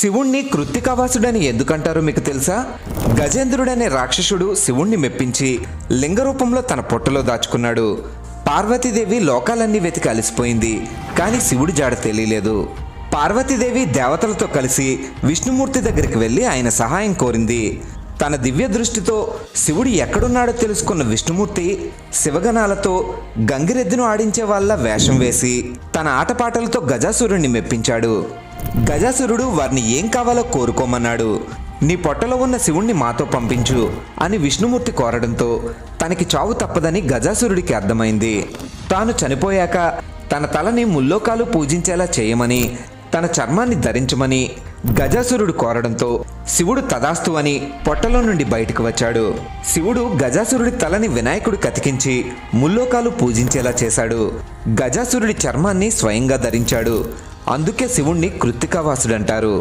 శివుణ్ణి కృత్తికావాసుడని ఎందుకంటారో మీకు తెలుసా? గజేంద్రుడనే రాక్షసుడు శివుణ్ణి మెప్పించి లింగ రూపంలో తన పొట్టలో దాచుకున్నాడు. పార్వతీదేవి లోకాలన్నీ వెతికి అలసిపోయింది కానీ శివుడి జాడ తెలియలేదు. పార్వతీదేవి దేవతలతో కలిసి విష్ణుమూర్తి దగ్గరికి వెళ్ళి ఆయన సహాయం కోరింది. తన దివ్య దృష్టితో శివుడు ఎక్కడున్నాడో తెలుసుకున్న విష్ణుమూర్తి శివగణాలతో గంగిరెద్దును ఆడించే వాళ్ళ వేషం వేసి తన ఆటపాటలతో గజాసురుణ్ణి మెప్పించాడు. గజాసురుడు వారిని ఏం కావాలో కోరుకోమన్నాడు. నీ పొట్టలో ఉన్న శివుణ్ణి మాతో పంపించు అని విష్ణుమూర్తి కోరడంతో తనకి చావు తప్పదని గజాసురుడికి అర్థమైంది. తాను చనిపోయాక తన తలని ముల్లోకాలు పూజించేలా చేయమని తన చర్మాన్ని ధరించమని గజాసురుడు కోరడంతో శివుడు తదాస్తు అని పొట్టలో నుండి బయటకు వచ్చాడు. శివుడు గజాసురుడి తలని వినాయకుడు కతికించి ముల్లోకాలు పూజించేలా చేశాడు. గజాసురుడి చర్మాన్ని స్వయంగా ధరించాడు. అందుకే శివుణ్ణి కృత్తికావాసుడంటారు.